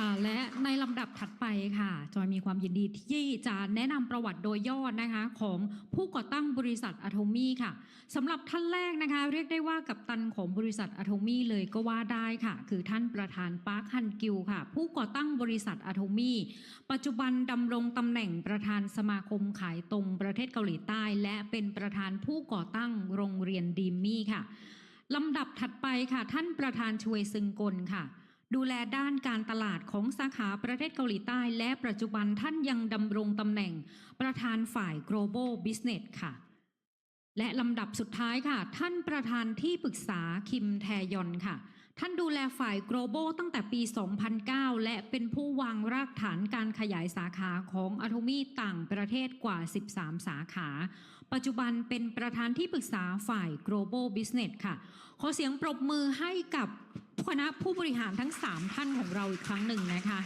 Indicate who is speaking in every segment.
Speaker 1: ค่ะ และในลำดับถัดไปค่ะ จอยมีความยินดีที่จะแนะนำประวัติโดยย่อนะคะ ของผู้ก่อตั้งบริษัทอะโทมี่ค่ะสำหรับท่านแรกนะคะ เรียกได้ว่ากับตันของบริษัทอะโทมี่เลยก็ว่าได้ค่ะ คือท่านประธานปาร์คฮันกิวค่ะ ผู้ก่อตั้งบริษัทอะโทมี่ปัจจุบันดำรงตำแหน่งประธานสมาคมขายตรงประเทศเกาหลีใต้ และเป็นประธานผู้ก่อตั้งโรงเรียนดีมมี่ค่ะลำดับถัดไปค่ะ ท่านประธานชวยซึงกลค่ะ ดูแลด้านการตลาดของสาขาประเทศเกาหลีใต้ และปัจจุบันท่านยังดำรงตำแหน่งประธานฝ่าย global business ค่ะ และลำดับสุดท้ายค่ะ ท่านประธานที่ปรึกษาคิมแทยอนค่ะ ท่านดูแลฝ่าย global ตั้งแต่ปี 2009 และเป็นผู้วางรากฐานการขยายสาขาของ a t o m y ต่างประเทศกว่า 13 สาขา ปัจจุบันเป็นประธานที่ปรึกษาฝ่าย global business ค่ะ ขอเสียงปรบมือให้กับคณะผู้บริหารทั้ง 3 ท่านของเราอีกครั้งหนึ่งนะคะ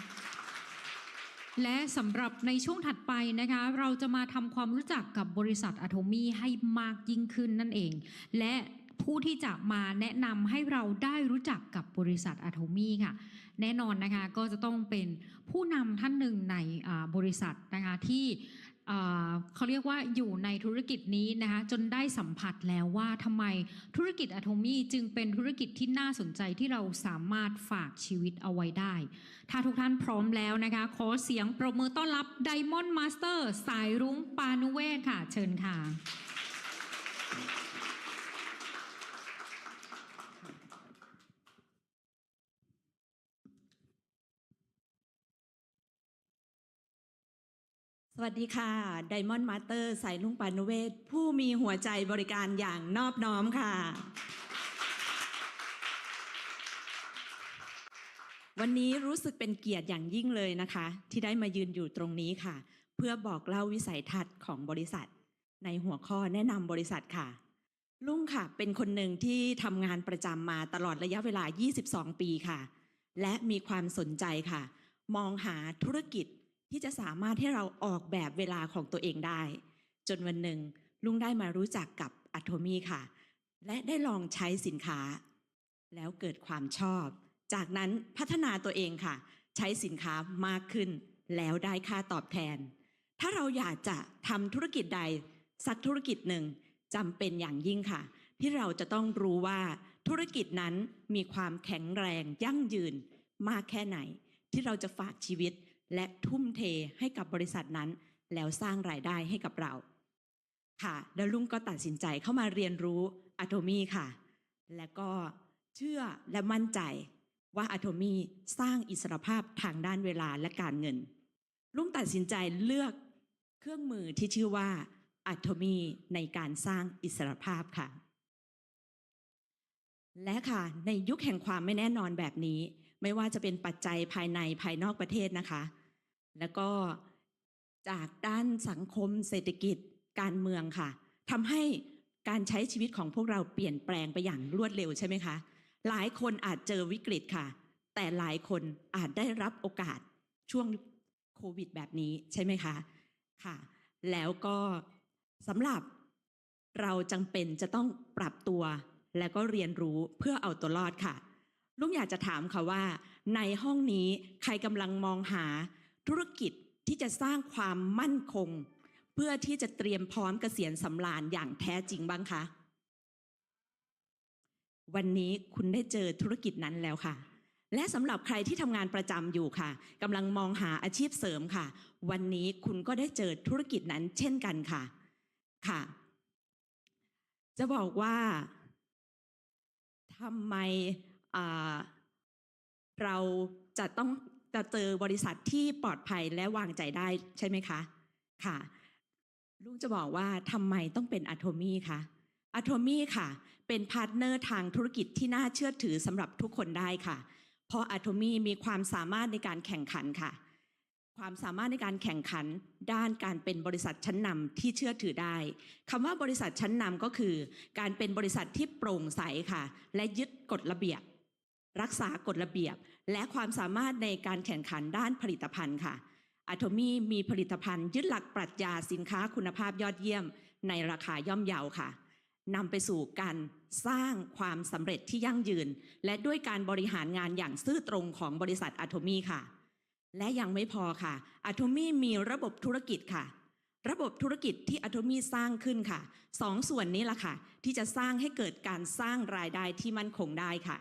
Speaker 1: และสำหรับในช่วงถัดไปนะคะ เราจะมาทำความรู้จักกับบริษัทอะโทมี่ให้มากยิ่งขึ้นนั่นเอง และผู้ที่จะมาแนะนำให้เราได้รู้จักกับบริษัทอะโทมี่ค่ะ แน่นอนนะคะก็จะต้องเป็นผู้นำท่านหนึ่งในบริษัทนะคะที่ เขาเรียกว่าอยู่ในธุรกิจนี้นะคะจนได้สัมผัสแล้วว่าทำไมธุรกิจอะโทมี่จึงเป็นธุรกิจที่น่าสนใจที่เราสามารถฝากชีวิตเอาไว้ได้ ถ้าทุกท่านพร้อมแล้วนะคะ ขอเสียงปรบมือต้อนรับไดมอนด์มาสเตอร์สายรุ้งปานุเวศค่ะ เชิญค่ะ
Speaker 2: วัสดีค่ะไดมอนด์มาสเตอร์สายลุงปานุเวศผู้มีหัวใจบริการอย่างนอบน้อมค่ะ วันนี้รู้สึกเป็นเกียรติอย่างยิ่งเลยนะคะ ที่ได้มายืนอยู่ตรงนี้ค่ะ เพื่อบอกเล่าวิสัยทัศน์ของบริษัท ในหัวข้อแนะนำบริษัทค่ะ ลุงค่ะ เป็นคนหนึ่งที่ทำงานประจำมาตลอดระยะเวลา 22 ปีค่ะ และมีความสนใจค่ะ มองหาธุรกิจ ที่จะสามารถให้เราออกแบบเวลาของตัวเองได้ จนวันหนึ่งลุงได้มารู้จักกับอัตโทมีค่ะ และได้ลองใช้สินค้า แล้วเกิดความชอบ จากนั้นพัฒนาตัวเองค่ะ ใช้สินค้ามากขึ้น แล้วได้ค่าตอบแทน ถ้าเราอยากจะทำธุรกิจใด สักธุรกิจหนึ่งจำเป็นอย่างยิ่งค่ะ ที่เราจะต้องรู้ว่าธุรกิจนั้นมีความแข็งแรงยั่งยืนมากแค่ไหน ที่เราจะฝากชีวิต และทุ่มเทให้กับบริษัทนั้น แล้วสร้างรายได้ให้กับเรา ค่ะแล้วลุงก็ตัดสินใจเข้ามาเรียนรู้อะโทมีค่ะ และก็เชื่อและมั่นใจว่าอะโทมีสร้างอิสรภาพทางด้านเวลาและการเงิน ลุงตัดสินใจเลือกเครื่องมือที่ชื่อว่าอะโทมีในการสร้างอิสรภาพค่ะ และค่ะในยุคแห่งความไม่แน่นอนแบบนี้ ไม่ว่าจะเป็นปัจจัยภายในภายนอกประเทศนะคะ แล้วก็จากด้านสังคมเศรษฐกิจการเมืองค่ะทำให้การใช้ชีวิตของพวกเราเปลี่ยนแปลงไปอย่างรวดเร็วใช่ไหมคะ หลายคนอาจเจอวิกฤตค่ะ แต่หลายคนอาจได้รับโอกาสช่วงโควิดแบบนี้ใช่ไหมคะค่ะ แล้วก็สำหรับเราจำเป็นจะต้องปรับตัว แล้วก็เรียนรู้เพื่อเอาตัวรอดค่ะ ลุงอยากจะถามค่ะว่า ในห้องนี้ใครกำลังมองหา ธุรกิจที่จะสร้างความมั่นคง เพื่อที่จะเตรียมพร้อมเกษียณสำราญอย่างแท้จริงบ้างคะวันนี้คุณได้เจอธุรกิจนั้นแล้วค่ะ และสำหรับใครที่ทำงานประจำอยู่ค่ะกำลังมองหาอาชีพเสริมค่ะ วันนี้คุณก็ได้เจอธุรกิจนั้นเช่นกันค่ะค่ะ จะบอกว่าทำไมเราจะต้อง จะเจอบริษัทที่ปลอดภัยและวางใจได้ใช่ไหมคะ ค่ะ ลุงจะบอกว่าทำไมต้องเป็นอะโทมี่คะอะโทมี่ค่ะ เป็นพาร์ทเนอร์ทางธุรกิจที่น่าเชื่อถือสำหรับทุกคนได้ค่ะ เพราะอะโทมี่มีความสามารถในการแข่งขันค่ะ ความสามารถในการแข่งขัน ด้านการเป็นบริษัทชั้นนำที่เชื่อถือได้คำว่าบริษัทชั้นนำก็คือ การเป็นบริษัทที่โปร่งใสค่ะ และยึดกฎระเบียบ รักษากฎระเบียบ และความสามารถในการแข่งขันด้านผลิตภัณฑ์ค่ะอะโทมี่มีผลิตภัณฑ์ยึดหลักปรัชญาสินค้าคุณภาพยอดเยี่ยม ในราคาย่อมเยาค่ะนำไปสู่การสร้างความสำเร็จที่ยั่งยืน และด้วยการบริหารงานอย่างซื่อตรงของบริษัทอะโทมีค่ะ และยังไม่พอค่ะอะโทมีมีระบบธุรกิจค่ะ ระบบธุรกิจที่อะโทมีสร้างขึ้นค่ะสองส่วนนี้ล่ะค่ะ ที่จะสร้างให้เกิดการสร้างรายได้ที่มั่นคงได้ค่ะ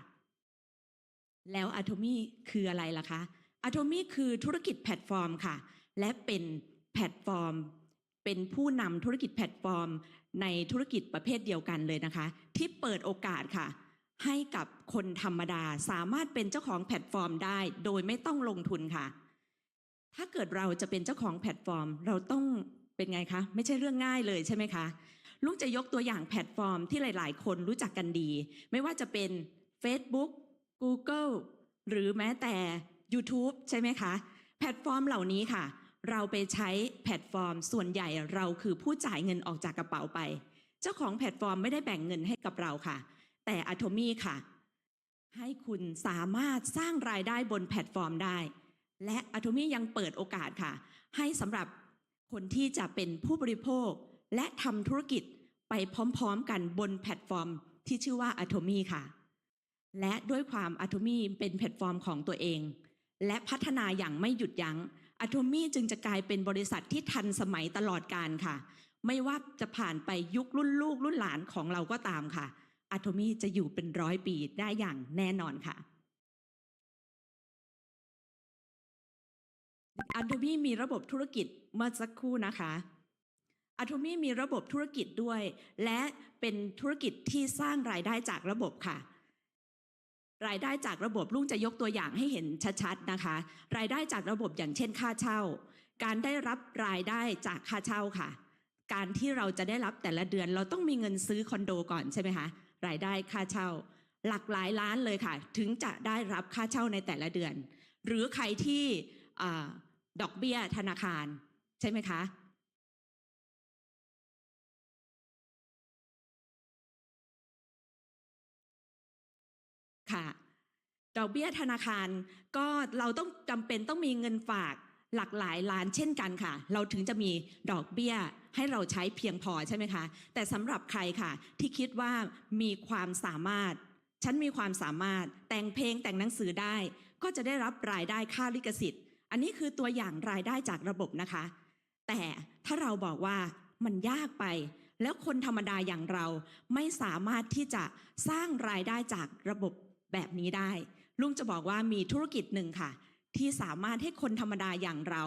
Speaker 2: แล้วอะโทมี่คืออะไรล่ะคะอะโทมี่คือธุรกิจแพลตฟอร์มค่ะ และเป็นแพลตฟอร์ม เป็นผู้นำธุรกิจแพลตฟอร์ม ในธุรกิจประเภทเดียวกันเลยนะคะ ที่เปิดโอกาสค่ะ ให้กับคนธรรมดาสามารถเป็นเจ้าของแพลตฟอร์มได้ โดยไม่ต้องลงทุนค่ะ ถ้าเกิดเราจะเป็นเจ้าของแพลตฟอร์ม เราต้องเป็นไงคะ ไม่ใช่เรื่องง่ายเลยใช่ไหมคะลุงจะยกตัวอย่างแพลตฟอร์มที่หลาย ๆ คนรู้จักกันดี ไม่ว่าจะเป็น Facebook Google หรือแม้แต่ YouTube ใช่ไหมคะ แพลตฟอร์มเหล่านี้ค่ะ เราไปใช้แพลตฟอร์ม ส่วนใหญ่เราคือผู้จ่ายเงินออกจากกระเป๋าไป เจ้าของแพลตฟอร์มไม่ได้แบ่งเงินให้กับเราค่ะ แต่ a t o m y ค่ะ ให้คุณสามารถสร้างรายได้บนแพลตฟอร์มได้ และ a t o m y ยังเปิดโอกาสค่ะ ให้สำหรับคนที่จะเป็นผู้บริโภค และทำธุรกิจไปพร้อมๆ กันบนแพลตฟอร์ม ที่ชื่อว่า a t o m y ค่ะ และด้วยความ a t o m y เป็นแพลตฟอร์มของตัวเอง และพัฒนาอย่างไม่หยุดยัง้ง a t o m y จึงจะกลายเป็นบริษัทที่ทันสมัยตลอดการค่ะ ไม่ว่าจะผ่านไปยุครุ่นลูกรุ่นหลานของเราก็ตามค่ะ a t o m y จะอยู่เป็นร้อยปีได้อย่างแน่นอนค่ะ a t o m y มีระบบธุรกิจเมื่อสักครู่นะคะ a t o m y มีระบบธุรกิจด้วย และเป็นธุรกิจที่สร้างรายได้จากระบบค่ะ รายได้จากระบบลุงจะยกตัวอย่างให้เห็นชัดๆนะคะ รายได้จากระบบอย่างเช่นค่าเช่า การได้รับรายได้จากค่าเช่าค่ะ การที่เราจะได้รับแต่ละเดือนเราต้องมีเงินซื้อคอนโดก่อนใช่ไหมคะรายได้ค่าเช่า หลักหลายล้านเลยค่ะ ถึงจะได้รับค่าเช่าในแต่ละเดือน หรือใครที่อดอกเบี้ยธนาคารใช่ไหมคะ ค่ะดอกเบี้ยธนาคารก็เราต้องจำเป็นต้องมีเงินฝากหลากหลายล้านเช่นกันค่ะ เราถึงจะมีดอกเบี้ยให้เราใช้เพียงพอใช่ไหมคะ แต่สำหรับใครค่ะ ที่คิดว่ามีความสามารถ ฉันมีความสามารถแต่งเพลงแต่งหนังสือได้ ก็จะได้รับรายได้ค่าลิขสิทธิ์ อันนี้คือตัวอย่างรายได้จากระบบนะคะ แต่ถ้าเราบอกว่ามันยากไป แล้วคนธรรมดาอย่างเราไม่สามารถที่จะสร้างรายได้จากระบบ แบบนี้ได้ ลุงจะบอกว่ามีธุรกิจหนึ่งค่ะ ที่สามารถให้คนธรรมดาอย่างเรา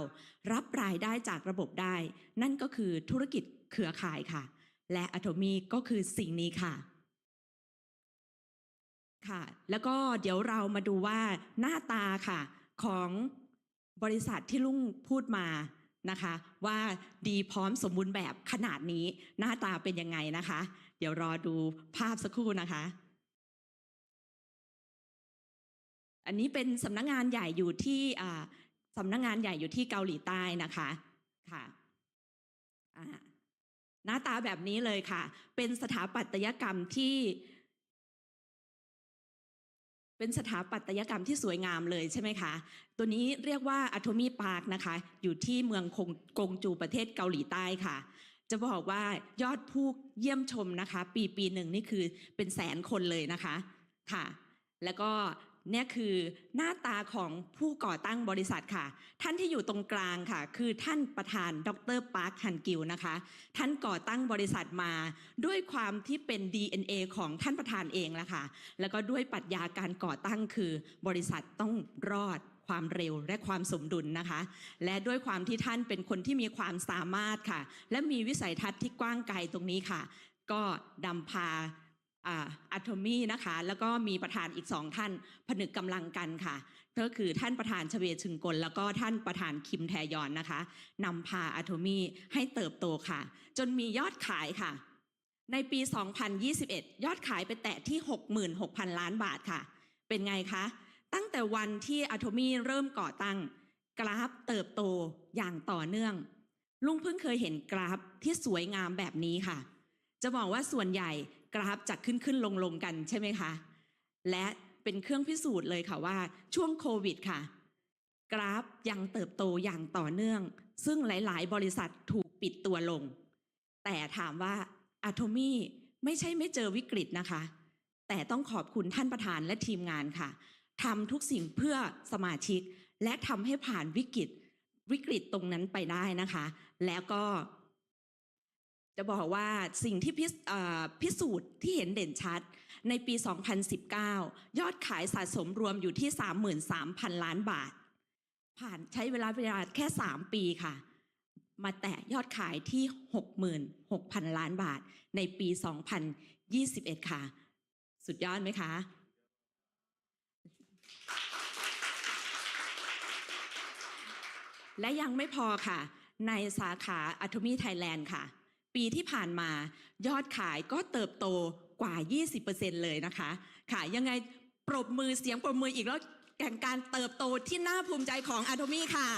Speaker 2: รับรายได้จากระบบได้ นั่นก็คือธุรกิจเครือข่ายค่ะ และอะโทมีก็คือสิ่งนี้ค่ะค่ะ แล้วก็เดี๋ยวเรามาดูว่าหน้าตาค่ะ ของบริษัทที่ลุงพูดมานะคะ ว่าดีพร้อมสมบูรณ์แบบขนาดนี้หน้าตาเป็นยังไงนะคะ เดี๋ยวรอดูภาพสักครู่นะคะ อันนี้เป็นสำนักงานใหญ่อยู่ที่สำนักงานใหญ่อยู่ที่เกาหลีใต้นะคะค่ะหน้าตาแบบนี้เลยค่ะ เป็นสถาปัตยกรรมที่ เป็นสถาปัตยกรรมที่สวยงามเลยใช่ไหมคะ ตัวนี้เรียกว่า Atomy Park นะคะ อยู่ที่เมืองคงกงจูประเทศเกาหลีใต้ค่ะ จะบอกว่ายอดผู้เยี่ยมชมนะคะ ปีปีหนึ่งนี่คือเป็นแสนคนเลยนะคะค่ะ แล้วก็ เนี่ยคือหน้าตาของผู้ก่อตั้งบริษัทค่ะ ท่านที่อยู่ตรงกลางค่ะ คือท่านประธานดรปาร์คฮันกิวนะคะ ท่านก่อตั้งบริษัทมาด้วยความที่เป็น DNA ของท่านประธานเองละค่ะ แล้วก็ด้วยปรัชญาการก่อตั้งคือบริษัทต้องรอดความเร็วและความสมดุลนะคะ และด้วยความที่ท่านเป็นคนที่มีความสามารถค่ะ และมีวิสัยทัศน์ที่กว้างไกลตรงนี้ค่ะ ก็นำพา อะโทมีนะคะ แล้วก็มีประธานอีกสองท่านผนึกกำลังกันค่ะ ก็คือท่านประธานชเวชึงกล แล้วก็ท่านประธานคิมแทยอนนะคะนำพาอะโทมีให้เติบโตค่ะ จนมียอดขายค่ะ ในปี 2021 ยอดขายไปแตะที่ 66,000 ล้านบาทค่ะ เป็นไงคะ ตั้งแต่วันที่อะโทมีเริ่มก่อตั้ง กราฟเติบโตอย่างต่อเนื่อง ลุงเพิ่งเคยเห็นกราฟที่สวยงามแบบนี้ค่ะจะบอกว่าส่วนใหญ่ กราฟจะขึ้นขึ้นลงลงกันใช่ไหมคะ และเป็นเครื่องพิสูจน์เลยค่ะว่าช่วงโควิดค่ะ กราฟยังเติบโตอย่างต่อเนื่อง ซึ่งหลาย ๆ บริษัทถูกปิดตัวลง แต่ถามว่าอะโทมี่ไม่ใช่ไม่เจอวิกฤตนะคะ แต่ต้องขอบคุณท่านประธานและทีมงานค่ะทำทุกสิ่งเพื่อสมาชิก และทำให้ผ่านวิกฤตวิกฤตตรงนั้นไปได้นะคะ แล้วก็ จะบอกว่าสิ่งที่พิพสูจน์ที่เห็นเด่นชัด ในปี 2019 ยอดขายสะสมรวมอยู่ที่ 33,000 ล้านบาท ผ่านใช้เวลาเวลาแค่ 3 ปีค่ะ มาแตะยอดขายที่ 66,000 ล้านบาท ในปี 2021 ค่ะ สุดยอดไหมคะและยังไม่พอค่ะ ในสาขา Atomy Thailand ค่ะ ปีที่ผ่านมายอดขายก็เติบโตกว่า 20%เลยนะคะค่ะยังไงปรบมือเสียงปรบมืออีกแล้วแก่งการเติบโตที่น่าภูมิใจของ Atomy ค่ะ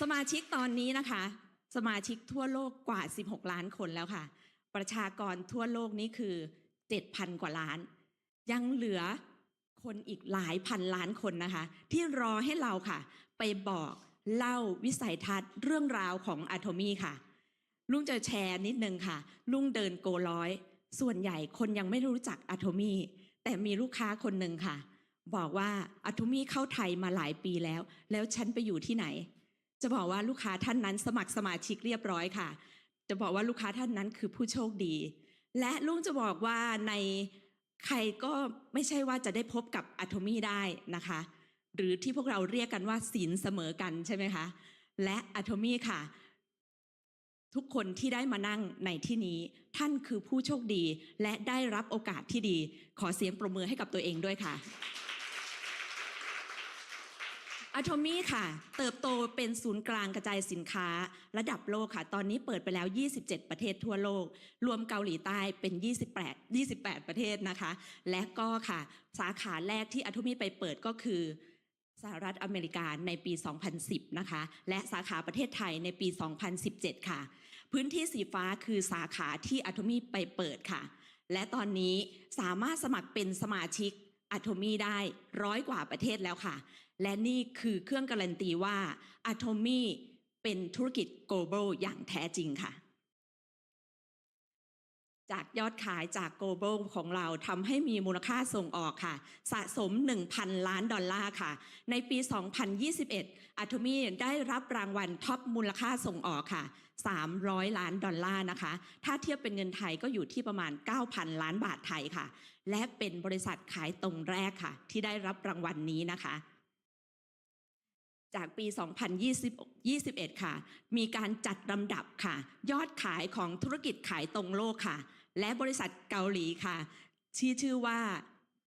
Speaker 2: สมาชิกตอนนี้นะคะ สมาชิกทั่วโลกกว่า 16 ล้านคนแล้วค่ะ ประชากรทั่วโลกนี้คือ 7,000 กว่าล้าน ยังเหลือคนอีกหลายพันล้านคนนะคะ ที่รอให้เราค่ะ ไปบอก เล่าวิสัยทัศน์เรื่องราวของอะโทมี่ค่ะ ลุงจะแชร์นิดนึงค่ะ ลุงเดินโกร้อย ส่วนใหญ่คนยังไม่รู้จักอะโทมี่แต่มีลูกค้าคนหนึ่งค่ะ บอกว่าอะโทมี่เข้าไทยมาหลายปีแล้ว แล้วฉันไปอยู่ที่ไหน จะบอกว่าลูกค้าท่านนั้นสมัครสมาชิกเรียบร้อยค่ะ จะบอกว่าลูกค้าท่านนั้นคือผู้โชคดี และลุงจะบอกว่าในใครก็ไม่ใช่ว่าจะได้พบกับอะโทมี่ได้นะคะ หรือที่พวกเราเรียกกันว่าศีลเสมอกันใช่ไหมคะ และอะโทมี่ค่ะ ทุกคนที่ได้มานั่งในที่นี้ ท่านคือผู้โชคดีและได้รับโอกาสที่ดี ขอเสียงปรบมือให้กับตัวเองด้วยค่ะอะโทมี่ค่ะ เติบโตเป็นศูนย์กลางกระจายสินค้า ระดับโลกค่ะ ตอนนี้เปิดไปแล้ว 27 ประเทศทั่วโลก รวมเกาหลีใต้เป็น 28 28 ประเทศนะคะ และก็ค่ะ สาขาแรกที่อะโทมี่ไปเปิดก็คือ สหรัฐอเมริกาในปี 2010 นะคะ และสาขาประเทศไทยในปี 2017 ค่ะ พื้นที่สีฟ้าคือสาขาที่อะโทมี่ไปเปิดค่ะ และตอนนี้สามารถสมัครเป็นสมาชิกอะโทมี่ได้ร้อยกว่าประเทศแล้วค่ะ และนี่คือเครื่องการันตีว่าอะโทมี่เป็นธุรกิจ global อย่างแท้จริงค่ะ จากยอดขายจาก global ของเราทำให้มีมูลค่าส่งออกค่ะ สะสม 1,000 ล้านดอลลาร์ค่ะ ในปี 2021 a t o m y ได้รับรางวัลท็อปมูลค่าส่งออกค่ะ 300 ล้านดอลลาร์นะคะ ถ้าเทียบเป็นเงินไทยก็อยู่ที่ประมาณ 9,000 ล้านบาทไทยค่ะ และเป็นบริษัทขายตรงแรกค่ะ ที่ได้รับรางวัลนี้นะคะจากปี 2021 ค่ะ มีการจัดลำดับค่ะ ยอดขายของธุรกิจขายตรงโลกค่ะ และบริษัทเกาหลีค่ะที่ชื่อว่า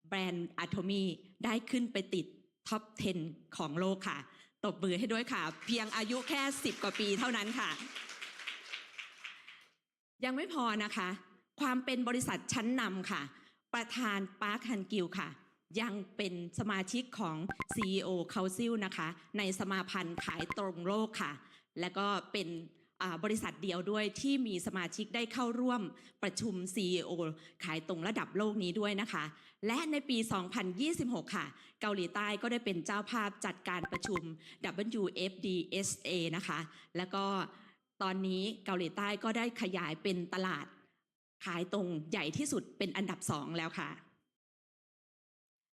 Speaker 2: แบรนด์อะโทมีได้ขึ้นไปติดท็อป 10 ของโลกค่ะ ตบมือให้ด้วยค่ะ เพียงอายุแค่ 10 กว่าปีเท่านั้นค่ะ ยังไม่พอนะคะ ความเป็นบริษัทชั้นนำค่ะ ประธานปาร์คฮันกิลค่ะ ยังเป็นสมาชิกของ CEO Council นะคะ ในสมาพันธ์ขายตรงโลกค่ะ และก็เป็น บริษัทเดียวด้วยที่มีสมาชิกได้เข้าร่วมประชุม CEO ขายตรงระดับโลกนี้ด้วยนะคะ และในปี 2026 ค่ะ เกาหลีใต้ก็ได้เป็นเจ้าภาพจัดการประชุม WFDSA นะคะ แล้วก็ตอนนี้เกาหลีใต้ก็ได้ขยายเป็นตลาดขายตรงใหญ่ที่สุดเป็นอันดับสองแล้วค่ะ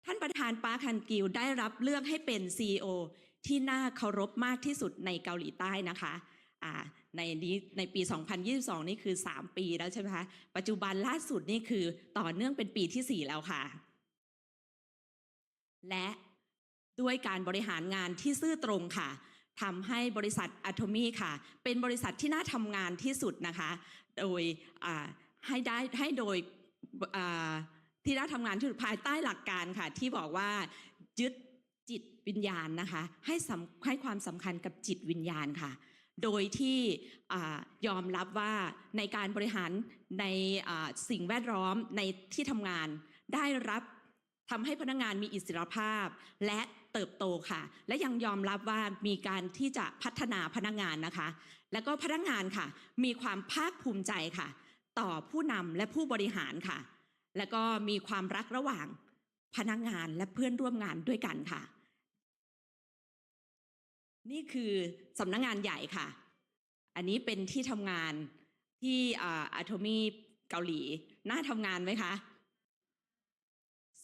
Speaker 2: ท่านประธานปาร์คฮันกิลได้รับเลือกให้เป็น CEO ที่น่าเคารพมากที่สุดในเกาหลีใต้นะคะอ่า ในนี้ในปี 2022 นี่คือ 3 ปีแล้วใช่ไหมคะ ปัจจุบันล่าสุดนี่คือต่อเนื่องเป็นปีที่ 4 แล้วค่ะ และด้วยการบริหารงานที่ซื่อตรงค่ะทำให้บริษัทอะโทมีค่ะ เป็นบริษัทที่น่าทำงานที่สุดนะคะ โดยอ่าให้ได้ให้โดยอ่าที่น่าทำงานที่สุดภายใต้หลักการค่ะ ที่บอกว่ายึดจิตวิญญาณนะคะ ให้สำให้ความสำคัญกับจิตวิญญาณค่ะ โดยที่ยอมรับว่าในการบริหารในสิ่งแวดล้อมในที่ทำงานได้รับทำให้พนักงานมีอิสรภาพและเติบโตค่ะ และยังยอมรับว่ามีการที่จะพัฒนาพนักงานนะคะ แล้วก็พนักงานค่ะ มีความภาคภูมิใจค่ะ ต่อผู้นำและผู้บริหารค่ะ แล้วก็มีความรักระหว่างพนักงานและเพื่อนร่วมงานด้วยกันค่ะ นี่คือสำนักงงานใหญ่ค่ะ อันนี้เป็นที่ทำงานที่อะโทมี่เกาหลี น่าทำงานไหมคะ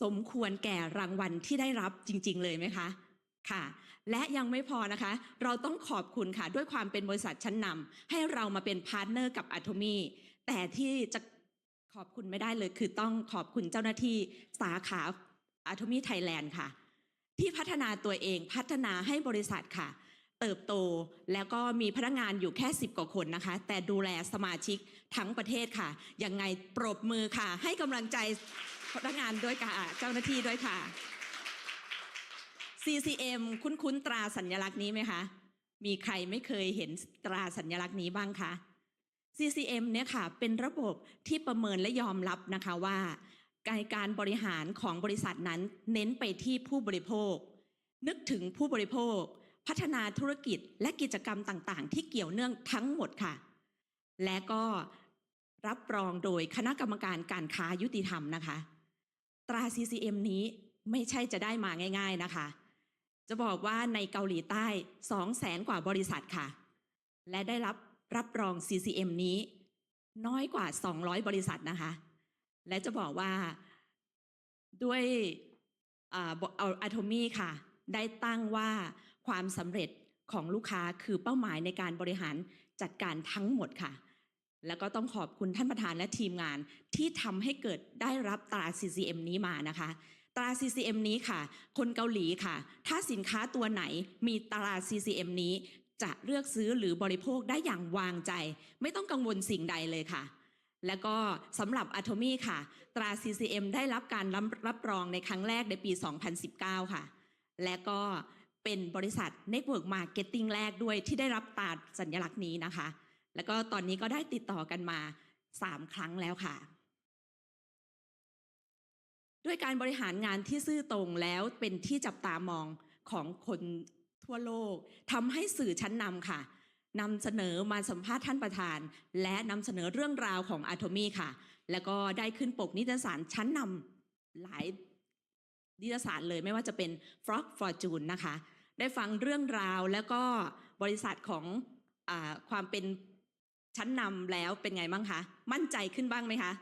Speaker 2: สมควรแก่รางวัลที่ได้รับจริง ๆ เลยไหมคะค่ะ และยังไม่พอนะคะ เราต้องขอบคุณค่ะ ด้วยความเป็นบริษัทชั้นนำให้เรามาเป็นพาร์ทเนอร์กับอะโทมี่แต่ที่จะขอบคุณไม่ได้เลย คือต้องขอบคุณเจ้าหน้าที่สาขาอะโทมี่ไทยแลนด์ค่ะ ที่พัฒนาตัวเองพัฒนาให้บริษัทค่ะ เติบโตแล้วก็มีพนักงานอยู่แค่ 10 กว่าคนนะคะ แต่ดูแลสมาชิกทั้งประเทศค่ะ ยังไงปรบมือค่ะ ให้กำลังใจพนักงานด้วยค่ะ เจ้าหน้าที่ด้วยค่ะ CCM คุ้นๆตราสัญลักษณ์นี้ไหมคะ มีใครไม่เคยเห็นตราสัญลักษณ์นี้บ้างคะ CCM เนี่ยค่ะเป็นระบบที่ประเมินและยอมรับนะคะว่า การการบริหารของบริษัทนั้นเน้นไปที่ผู้บริโภค นึกถึงผู้บริโภค พัฒนาธุรกิจและกิจกรรมต่างๆ ที่เกี่ยวเนื่องทั้งหมดค่ะ และก็รับรองโดยคณะกรรมการการค้ายุติธรรมนะคะ ตรา CCM นี้ไม่ใช่จะได้มาง่าย ๆนะคะ จะบอกว่าในเกาหลีใต้2แสนกว่าบริษัทค่ะ และได้รับรับรอง CCM นี้ น้อยกว่า 200 บริษัทนะคะ และจะบอกว่าด้วยอะโทมี่ค่ะ ได้ตั้งว่า ความสำเร็จของลูกค้าคือเป้าหมายในการบริหารจัดการทั้งหมดค่ะ แล้วก็ต้องขอบคุณท่านประธานและทีมงานที่ทำให้เกิดได้รับตรา CCM นี้มานะคะ ตรา CCM นี้ค่ะ คนเกาหลีค่ะ ถ้าสินค้าตัวไหนมีตรา CCM นี้จะเลือกซื้อหรือบริโภคได้อย่างวางใจ ไม่ต้องกังวลสิ่งใดเลยค่ะ แล้วก็สำหรับ a t o m y ค่ะ ตรา CCM ได้รับการรับรับรองในครั้งแรกในปี 2019 ค่ะ และก็ เป็นบริษัท Network Marketing แรกด้วยที่ได้รับตราสัญลักษณ์นี้นะคะ แล้วก็ตอนนี้ก็ได้ติดต่อกันมา 3 ครั้งแล้วค่ะ ด้วยการบริหารงานที่ซื่อตรงแล้วเป็นที่จับตามองของคนทั่วโลกทำให้สื่อชั้นนำค่ะนำเสนอมาสัมภาษณ์ท่านประธาน และนำเสนอเรื่องราวของอะโทมี่ค่ะ แล้วก็ได้ขึ้นปกนิตยสารชั้นนำหลายนิตยสารเลยไม่ว่าจะเป็น Frog Fortune นะคะ ได้ฟังเรื่องราวแล้วก็บริษัทของอความเป็นชั้นนำแล้วเป็นไงบ้างคะ มั่นใจขึ้นบ้างไหมคะ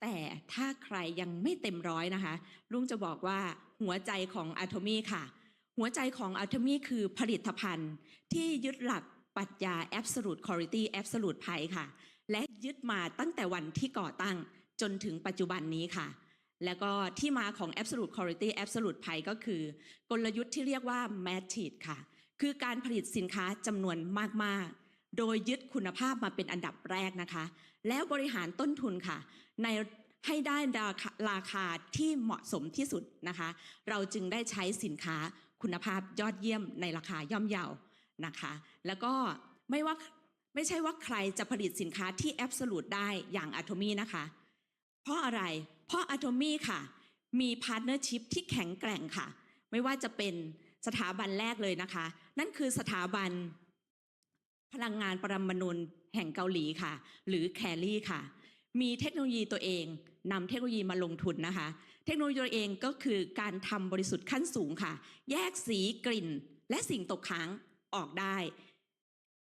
Speaker 2: แต่ถ้าใครยังไม่เต็มร้อยนะคะ ลุงจะบอกว่าหัวใจของอะโทมี่ค่ะ หัวใจของอะโทมี่คือผลิตภัณฑ์ที่ยึดหลักปรัชญา Absolute Quality Absolute Price ค่ะ และยึดมาตั้งแต่วันที่ก่อตั้งจนถึงปัจจุบันนี้ค่ะ แล้วก็ที่มาของ Absolute Quality Absolute Price ก็คือ กลยุทธ์ที่เรียกว่า m a t c h ค่ะ คือการผลิตสินค้าจำนวนมาก ๆ โดยยึดคุณภาพมาเป็นอันดับแรกนะคะ แล้วบริหารต้นทุนค่ะ ในให้ได้ราคาราคาที่เหมาะสมที่สุดนะคะ เราจึงได้ใช้สินค้าคุณภาพยอดเยี่ยมในราคาย่อมเยานะคะ แล้วก็ไม่ว่าไม่ใช่ว่าใครจะผลิตสินค้าที่แอบสูตได้อย่างอะโทมีนะคะ เพราะอะไร เพราะอะโทมี่ค่ะ มีพาร์ทเนอร์ชิพที่แข็งแกร่งค่ะ ไม่ว่าจะเป็นสถาบันแรกเลยนะคะ นั่นคือสถาบันพลังงานปรมาณูแห่งเกาหลีค่ะ หรือแคลรี่ค่ะ มีเทคโนโลยีตัวเองนำเทคโนโลยีมาลงทุนนะคะ เทคโนโลยีตัวเองก็คือการทำบริสุทธิ์ขั้นสูงค่ะ แยกสีกลิ่น และสิ่งตกค้างออกได้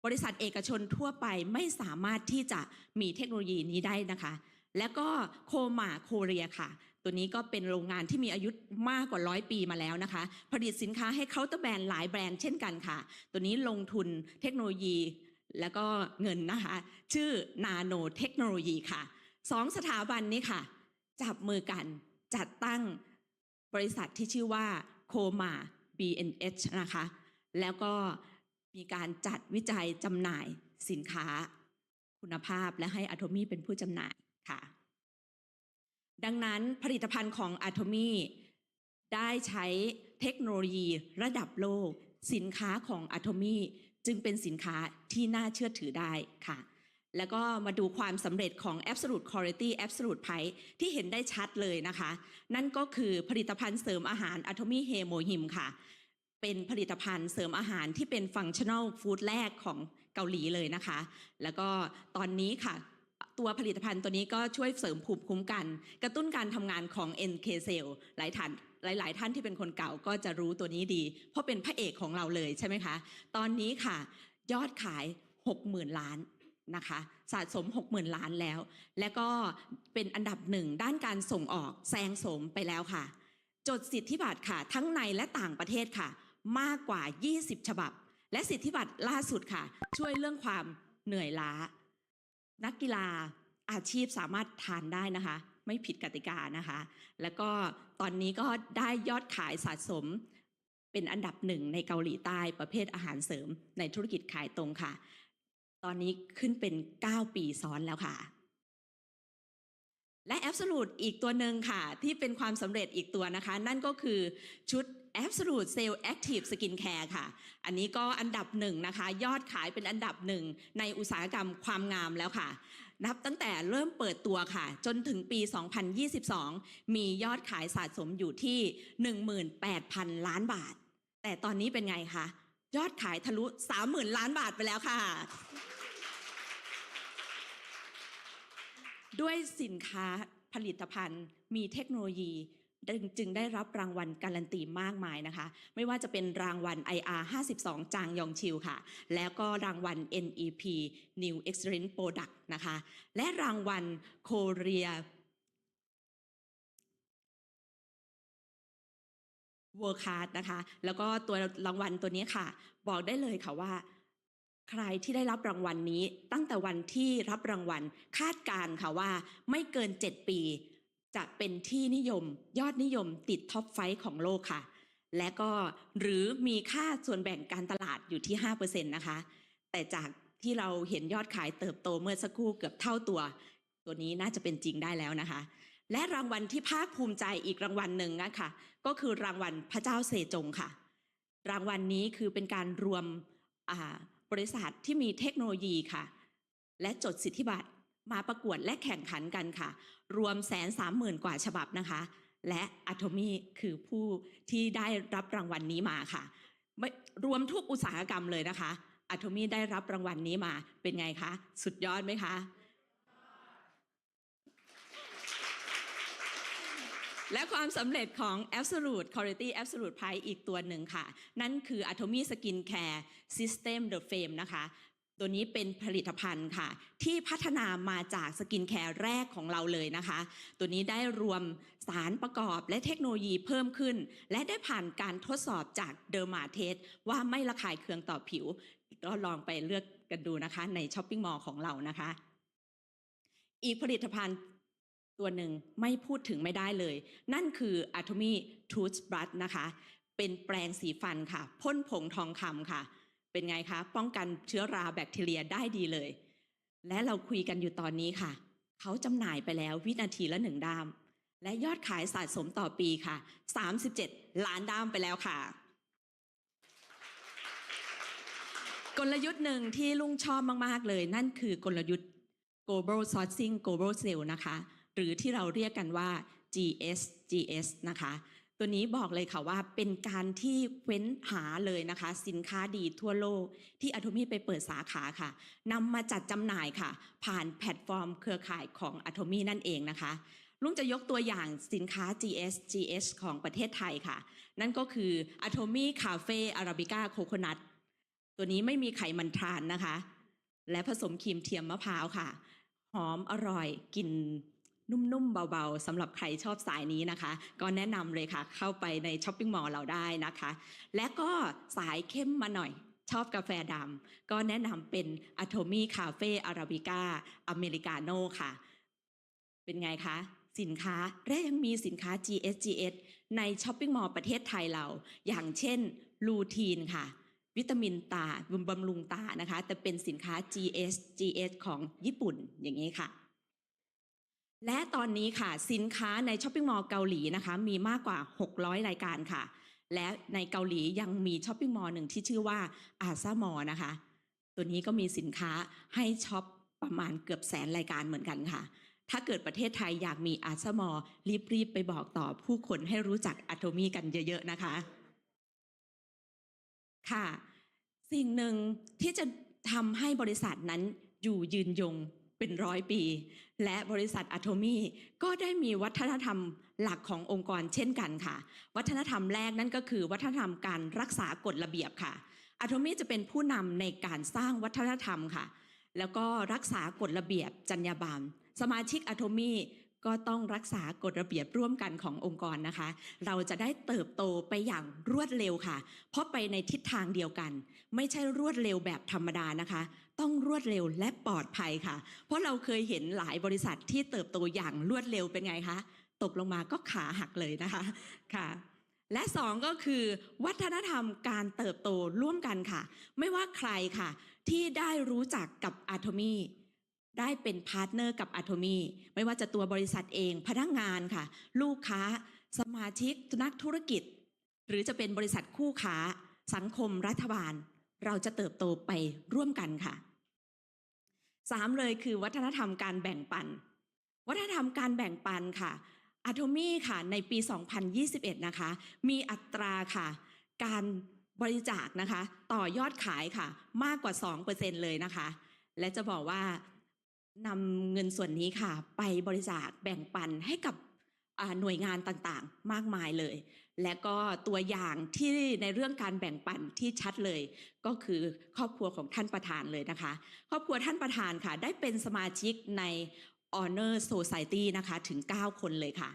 Speaker 2: บริษัทเอกชนทั่วไปไม่สามารถที่จะมีเทคโนโลยีนี้ได้นะคะ แล้วก็โคมาโคเรียค่ะ ตัวนี้ก็เป็นโรงงานที่มีอายุมากกว่าร้อยปีมาแล้วนะคะ ผลิตสินค้าให้เคาน์เตอร์แบรนด์หลายแบรนด์เช่นกันค่ะ ตัวนี้ลงทุนเทคโนโลยี แล้วก็เงินนะคะ ชื่อนาโนเทคโนโลยีค่ะสองสถาบันนี้ค่ะ จับมือกันจัดตั้งบริษัทที่ชื่อว่าโคมา BNH นะคะ แล้วก็มีการจัดวิจัยจำหน่ายสินค้าคุณภาพและให้อะโทมี่เป็นผู้จำหน่าย ค่ะ ดังนั้นผลิตภัณฑ์ของอะโทมี่ได้ใช้เทคโนโลยีระดับโลก สินค้าของอะโทมี่จึงเป็นสินค้าที่น่าเชื่อถือได้ค่ะ แล้วก็มาดูความสำเร็จของ Absolute Quality Absolute Price ที่เห็นได้ชัดเลยนะคะ นั่นก็คือผลิตภัณฑ์เสริมอาหารอะโทมี่เฮโมฮิมค่ะเป็นผลิตภัณฑ์เสริมอาหารที่เป็นฟังชั่น a ลฟู้ดแรกของเกาหลีเลยนะคะ แล้วก็ตอนนี้ค่ะ ตัวผลิตภัณฑ์ตัวนี้ก็ช่วยเสริมภูมิคุ้มกัน กระตุ้นการทำงานของ NK cell หลายท่านหลาย ๆ ท่านที่เป็นคนเก่าก็จะรู้ตัวนี้ดี เพราะเป็นพระเอกของเราเลยใช่ไหมคะ ตอนนี้ค่ะ ยอดขาย 60,000 ล้านนะคะสะสม 60,000 ล้านแล้ว และก็เป็นอันดับหนึ่งด้านการส่งออกแซงสมไปแล้วค่ะ จดสิทธิบัตรค่ะ ทั้งในและต่างประเทศค่ะ มากกว่า 20 ฉบับ และสิทธิบัตรล่าสุดค่ะ ช่วยเรื่องความเหนื่อยล้า นักกีฬาอาชีพสามารถทานได้นะคะ ไม่ผิดกติกานะคะ แล้วก็ตอนนี้ก็ได้ยอดขายสะสมเป็นอันดับหนึ่งในเกาหลีใต้ประเภทอาหารเสริมในธุรกิจขายตรงค่ะ ตอนนี้ขึ้นเป็น 9 ปีซ้อนแล้วค่ะ และ Absolute อีกตัวหนึ่งค่ะ ที่เป็นความสำเร็จอีกตัวนะคะ นั่นก็คือชุด Absolute Cell Active Skin Care ค่ะ อันนี้ก็อันดับหนึ่งนะคะ ยอดขายเป็นอันดับหนึ่งในอุตสาหกรรมความงามแล้วค่ะ นับตั้งแต่เริ่มเปิดตัวค่ะ จนถึงปี 2022 มียอดขายสะสมอยู่ที่ 18,000 ล้านบาท แต่ตอนนี้เป็นไงคะ ยอดขายทะลุ 30,000 ล้านบาทไปแล้วค่ะด้วยสินค้าผลิตภัณฑ์มีเทคโนโลยี จึงได้รับรางวัลการันตีมากมายนะคะ ไม่ว่าจะเป็นรางวัล IR 52 จางยองชิลค่ะ แล้วก็รางวัล NEP New Excellent Product นะคะ และรางวัล Korea World Card นะคะ แล้วก็ตัวรางวัลตัวนี้ค่ะ บอกได้เลยค่ะว่าใครที่ได้รับรางวัลนี้ตั้งแต่วันที่รับรางวัลคาดการ์ค่ะว่าไม่เกิน 7 ปี จะเป็นที่นิยมยอดนิยมติดท็อปไฟว์ของโลกค่ะ และก็หรือมีค่าส่วนแบ่งการตลาดอยู่ที่ 5%นะคะ แต่จากที่เราเห็นยอดขายเติบโตเมื่อสักครู่เกือบเท่าตัว ตัวนี้น่าจะเป็นจริงได้แล้วนะคะ และรางวัลที่ภาคภูมิใจอีกรางวัลหนึ่งนะคะก็คือรางวัลพระเจ้าเซจงค่ะ รางวัลนี้คือเป็นการรวมบริษัทที่มีเทคโนโลยีค่ะ และจดสิทธิบัตร มาประกวดและแข่งขันกันค่ะ รวมแสนสามหมื่นกว่าฉบับนะคะ และอะโทมี่คือผู้ที่ได้รับรางวัลนี้มาค่ะรวมทุกอุตสาหกรรมเลยนะคะอะโทมี่ได้รับรางวัลนี้มาเป็นไงคะ สุดยอดไหมคะ และความสำเร็จของ Absolute Quality Absolute Price อีกตัวหนึ่งค่ะ นั่นคือ Atomy Skin Care System The Fame นะคะ ตัวนี้เป็นผลิตภัณฑ์ค่ะ ที่พัฒนามาจากสกินแคร์แรกของเราเลยนะคะ ตัวนี้ได้รวมสารประกอบและเทคโนโลยีเพิ่มขึ้น และได้ผ่านการทดสอบจากเดอร์มาเทสว่าไม่ระคายเคืองต่อผิว ก็ลองไปเลือกกันดูนะคะ ในช้อปปิ้งมอลล์ของเรานะคะ อีกผลิตภัณฑ์ตัวหนึ่งไม่พูดถึงไม่ได้เลย นั่นคือ Atomy Toothbrush นะคะ เป็นแปรงสีฟันค่ะพ่นผงทองคำค่ะ เป็นไงคะ ป้องกันเชื้อราแบคทีเรียได้ดีเลย และเราคุยกันอยู่ตอนนี้ค่ะ เขาจำหน่ายไปแล้ววินาทีละหนึ่งด้าม และยอดขายสะสมต่อปีค่ะ 37 ล้านด้ามไปแล้วค่ะ กลยุทธ์หนึ่งที่ลุงชอบมาก ๆ เลย นั่นคือกลยุทธ์ global sourcing global sale นะคะ หรือที่เราเรียกกันว่า GS GS นะคะ ตัวนี้บอกเลยค่ะว่าเป็นการที่เว้นหาเลยนะคะ สินค้าดีทั่วโลก ที่อะโทมีไปเปิดสาขาค่ะนำมาจัดจำหน่ายค่ะ ผ่านแพลตฟอร์มเครือข่ายของอะโทมีนั่นเองนะคะลุงจะยกตัวอย่างสินค้า GS GS ของประเทศไทยค่ะ นั่นก็คือ Atomy Cafe Arabica Coconut ตัวนี้ไม่มีไขมันทรานนะคะ และผสมครีมเทียมมะพร้าวค่ะ หอมอร่อยกลิ่น นุ่มๆ เบาๆสำหรับใครชอบสายนี้นะคะ ก็แนะนำเลยค่ะ เข้าไปในช้อปปิ้งมอลล์เราได้นะคะ และก็สายเข้มมาหน่อยชอบกาแฟดำก็แนะนำเป็น Atomy Cafe Arabica Americano ค่ะ เป็นไงคะ สินค้าและยังมีสินค้า GSGS ในช้อปปิ้งมอลล์ประเทศไทยเรา อย่างเช่นลูทีนค่ะวิตามินตาบำรุงตานะคะ แต่เป็นสินค้า GS GS ของญี่ปุ่นอย่างนี้ค่ะ และตอนนี้ค่ะสินค้าในช้อปปิ้งมอลล์เกาหลีนะคะมีมากกว่า 600 รายการค่ะ และในเกาหลียังมีช้อปปิ้งมอลล์หนึ่งที่ชื่อว่าอาซามอลนะคะ ตัวนี้ก็มีสินค้าให้ช็อปประมาณเกือบแสนรายการเหมือนกันค่ะ ถ้าเกิดประเทศไทยอยากมีอาซามอลรีบๆไปบอกต่อผู้คนให้รู้จักอะโทมีกันเยอะๆนะคะ ค่ะ สิ่งหนึ่งที่จะทำให้บริษัทนั้นอยู่ยืนยง เป็นร้อยปี และบริษัทอะโทมีก็ได้มีวัฒนธรรมหลักขององค์กรเช่นกันค่ะ วัฒนธรรมแรกนั่นก็คือ วัฒนธรรมการรักษากฎระเบียบค่ะอะโทมีจะเป็นผู้นำในการสร้างวัฒนธรรมค่ะ แล้วก็รักษากฎระเบียบจรรยาบรรณสมาชิกอะโทมีก็ต้องรักษากฎระเบียบร่วมกันขององค์กรนะคะ เราจะได้เติบโตไปอย่างรวดเร็วค่ะ เพราะไปในทิศทางเดียวกัน ไม่ใช่รวดเร็วแบบธรรมดานะคะ ต้องรวดเร็วและปลอดภัยค่ะ เพราะเราเคยเห็นหลายบริษัทที่เติบโตอย่างรวดเร็วเป็นไงคะ ตกลงมาก็ขาหักเลยนะคะค่ะและสองก็คือวัฒนธรรมการเติบโตร่วมกันค่ะ ไม่ว่าใครค่ะ ที่ได้รู้จักกับอะโทมีได้เป็นพาร์ทเนอร์กับอะโทมีไม่ว่าจะตัวบริษัทเองพนักงานค่ะ ลูกค้า สมาชิกนักธุรกิจ หรือจะเป็นบริษัทคู่ค้า สังคมรัฐบาล เราจะเติบโตไปร่วมกันค่ะสามเลยคือวัฒนธรรมการแบ่งปัน วัฒนธรรมการแบ่งปันค่ะอะโทมีค่ะในปี 2021 นะคะ มีอัตราค่ะ การบริจาคนะคะ ต่อยอดขายค่ะ มากกว่า 2%เลยนะคะ และจะบอกว่านำเงินส่วนนี้ค่ะ ไปบริจาคแบ่งปันให้กับหน่วยงานต่างๆ มากมายเลย และก็ตัวอย่างที่ในเรื่องการแบ่งปันที่ชัดเลย ก็คือครอบครัวของท่านประธานเลยนะคะ ครอบครัวท่านประธานค่ะได้เป็นสมาชิกใน Honor Society นะคะถึง 9 คนเลยค่ะ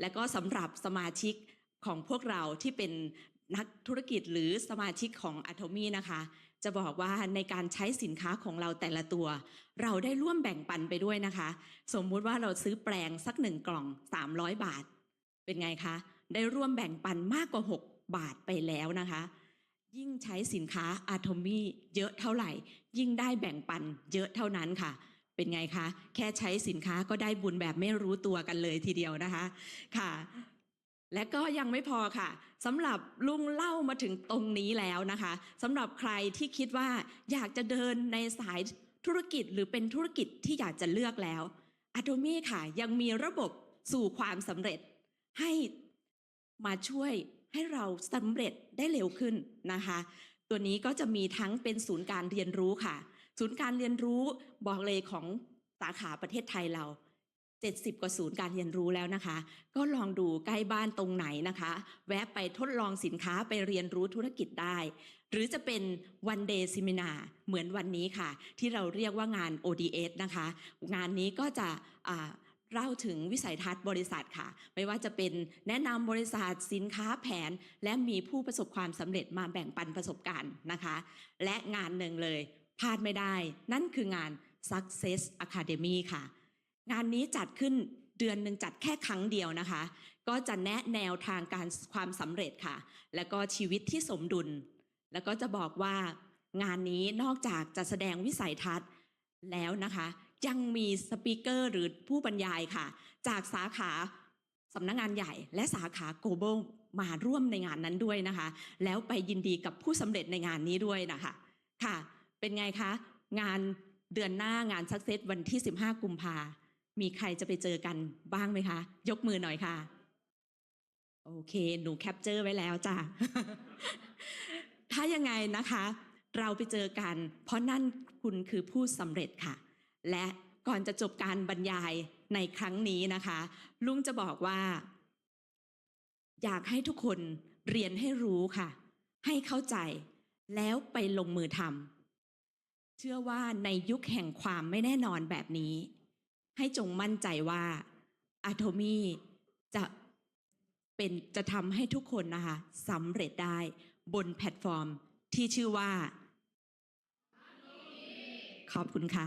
Speaker 2: และก็สำหรับสมาชิกของพวกเราที่เป็นนักธุรกิจหรือสมาชิกของ Atomy นะคะ จะบอกว่าในการใช้สินค้าของเราแต่ละตัว เราได้ร่วมแบ่งปันไปด้วยนะคะ สมมุติว่าเราซื้อแปลงสักหนึ่งกล่อง 300 บาท เป็นไงคะ ได้ร่วมแบ่งปันมากกว่า 6 บาทไปแล้วนะคะ ยิ่งใช้สินค้า Atomy เยอะเท่าไหร่ ยิ่งได้แบ่งปันเยอะเท่านั้นค่ะ เป็นไงคะ แค่ใช้สินค้าก็ได้บุญแบบไม่รู้ตัวกันเลยทีเดียวนะคะค่ะและก็ยังไม่พอค่ะสำหรับลุงเล่ามาถึงตรงนี้แล้วนะคะสำหรับใครที่คิดว่าอยากจะเดินในสายธุรกิจหรือเป็นธุรกิจที่อยากจะเลือกแล้วอะโ o มี่ค่ะ ยังมีระบบสู่ความสำเร็จให้ มาช่วยให้เราสำเร็จได้เร็วขึ้นนะคะ ตัวนี้ก็จะมีทั้งเป็นศูนย์การเรียนรู้ค่ะ ศูนย์การเรียนรู้บอกเลยของสาขาประเทศไทยเรา70 กว่าศูนย์การเรียนรู้แล้วนะคะ ก็ลองดูใกล้บ้านตรงไหนนะคะ แวะไปทดลองสินค้าไปเรียนรู้ธุรกิจได้ หรือจะเป็น one day seminar เหมือนวันนี้ค่ะ ที่เราเรียกว่างาน ODS นะคะ งานนี้ก็จะอ่า เล่าถึงวิสัยทัศน์บริษัทค่ะ ไม่ว่าจะเป็นแนะนำบริษัทสินค้าแผน และมีผู้ประสบความสำเร็จมาแบ่งปันประสบการณ์นะคะ และงานหนึ่งเลยพลาดไม่ได้ นั่นคืองาน Success Academy ค่ะ งานนี้จัดขึ้นเดือนหนึ่งจัดแค่ครั้งเดียวนะคะ ก็จะแนะแนวทางการความสำเร็จค่ะ แล้วก็ชีวิตที่สมดุล แล้วก็จะบอกว่างานนี้นอกจากจะแสดงวิสัยทัศน์แล้วนะคะ ยังมีสปีกเกอร์หรือผู้บรรยายค่ะ จากสาขาสำนักงานใหญ่ และสาขา global มาร่วมในงานนั้นด้วยนะคะ แล้วไปยินดีกับผู้สำเร็จในงานนี้ด้วยนะคะ ค่ะ เป็นไงคะ งานเดือนหน้างาน Success วันที่ 15 กุมภา มีใครจะไปเจอกันบ้างไหมคะ ยกมือหน่อยค่ะ โอเค หนูแคปเจอร์ไว้แล้วจ้ะ ถ้ายังไงนะคะ เราไปเจอกัน เพราะนั่นคุณคือผู้สำเร็จค่ะ และก่อนจะจบการบรรยายในครั้งนี้นะคะ ลุงจะบอกว่า อยากให้ทุกคนเรียนให้รู้ค่ะ ให้เข้าใจแล้วไปลงมือทำเชื่อว่าในยุคแห่งความไม่แน่นอนแบบนี้ ให้จงมั่นใจว่าอะโทมีจะเป็นจะทำให้ทุกคนนะคะสำเร็จได้บนแพลตฟอร์มที่ชื่อว่า ขอบคุณค่ะ